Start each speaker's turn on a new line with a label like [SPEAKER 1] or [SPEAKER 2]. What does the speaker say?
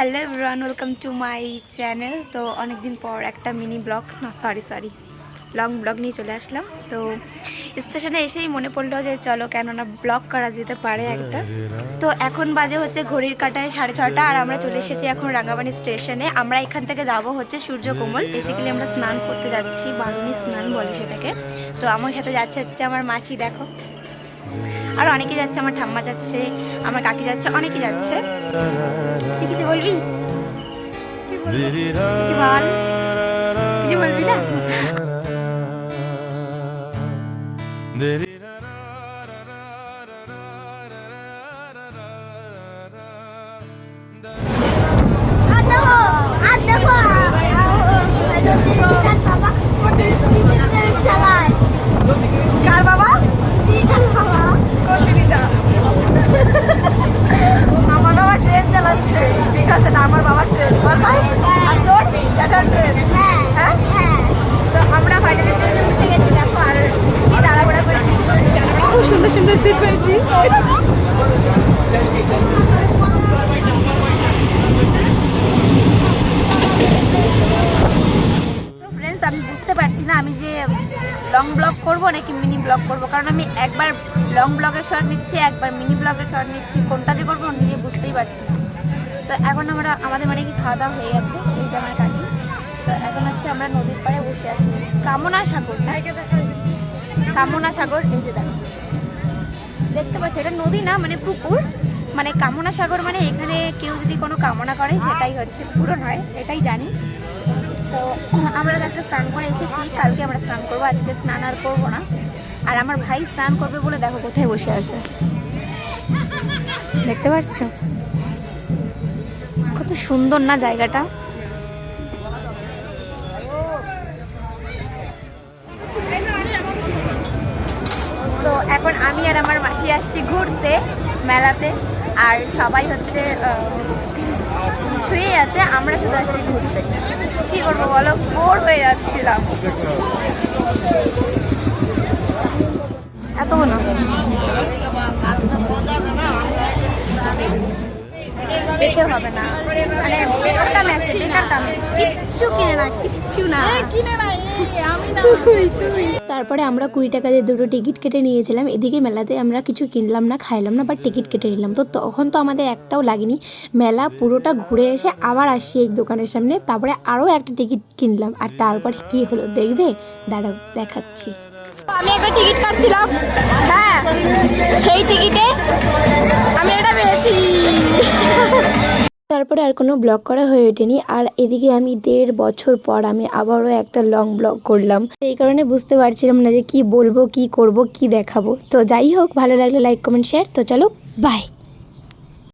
[SPEAKER 1] Hello everyone, welcome to my channel. তো অনেকদিন পর একটা মিনি ব্লগ, না সরি সরি লং ব্লগ নিয়ে চলে আসলাম। তো স্টেশনে এসেই মনে পড়ল যে চলো কেননা ব্লগ করা যেতে পারে একটা। তো এখন বাজে হচ্ছে ঘড়ির কাটায় সাড়ে ছটা আর আমরা চলে এসেছি এখন রাঙ্গাবানি স্টেশনে। আমরা এখান থেকে যাব হচ্ছে সূর্যকোমল বেসিক্যালি আমরা স্নান করতে যাচ্ছি, বারুণী স্নান বলে সেটাকে। তো আমার সাথে যাচ্ছে হচ্ছে আমার মাছি দেখো। আর অনেকে যাচ্ছে, আমার ঠাম্মা যাচ্ছে, আমার কাকি যাচ্ছে, অনেকে যাচ্ছে। তুই কিছু বলবি? কিছু বল। কিছু বলবি না? সুন্দর সিট পেয়েছি আমি বুঝতে পারছি না আমি যে লং ব্লগ করব নাকি মিনি ব্লগ করব। কারণ আমি একবার লং ব্লগের শট নিচ্ছি একবার মিনি ব্লগের শট নিচ্ছি। কোনটা যে করব নিজে বুঝতেই পারছি না। তো এখন আমরা আমাদের মানে কি খাওয়া দাওয়া হয়ে গেছে এই যে আমার কাকি। তো এখন হচ্ছে আমরা নদীর পাড়ে বসে আছি। কামনা সাগর কামনা সাগর এই যে দেখো। দেখতে পাচ্ছ, এটা নদী না মানে পুকুর। মানে কামনা সাগর মানে এখানে কেউ যদি কোনো কামনা করে, সেটাই হচ্ছে, পূরণ হয়, এটাই জানি। তো আমরা আজকে স্নান করে এসেছি, কালকে আমরা স্নান করব, আজকে স্নান আর করব না। আর আমার ভাই স্নান করবে বলে দেখো কোথায় বসে আছে। দেখতে পাচ্ছ? কত সুন্দর না জায়গাটা। আমি আর আমার মাসি আসছি ঘুরতে মেলাতে। আর সবাই হচ্ছে ছুঁয়ে আছে আমরা শুধু আসছি ঘুরতে। কি করব বলো? বোর হয়ে যাচ্ছিলাম। এত না। পেতে হবে না। মানে বেকার কামে আসে বেকার কামে কিচ্ছু কিনে না কিচ্ছু না। কিনে না আমি না।
[SPEAKER 2] তারপরে আমরা কুড়ি টাকা দিয়ে দুটো টিকিট কেটে নিয়েছিলাম। এদিকে মেলাতে আমরা কিছু কিনলাম না, খাইলাম না বা টিকিট কেটে নিলাম। তো তখন তো আমাদের একটাও লাগেনি। মেলা পুরোটা ঘুরে এসে আবার আসছি এই দোকানের সামনে। তারপরে আরও একটা টিকিট কিনলাম। আর তারপর কি হলো দেখবে? দাঁড়াও, দেখাচ্ছি।
[SPEAKER 1] আমি একটা টিকিট কাটছিলাম। হ্যাঁ সেই টিকিটে
[SPEAKER 2] তারপরে আর কোনো ব্লগ করা হয়ে ওঠেনি। আর এদিকে আমি দেড় বছর পর আমি আবারও একটা লং ব্লগ করলাম। এই কারণে বুঝতে পারছিলাম না যে কি বলব, কি করব, কি দেখাবো। তো যাই হোক, ভালো লাগলে লাইক কমেন্ট শেয়ার তো চলো বাই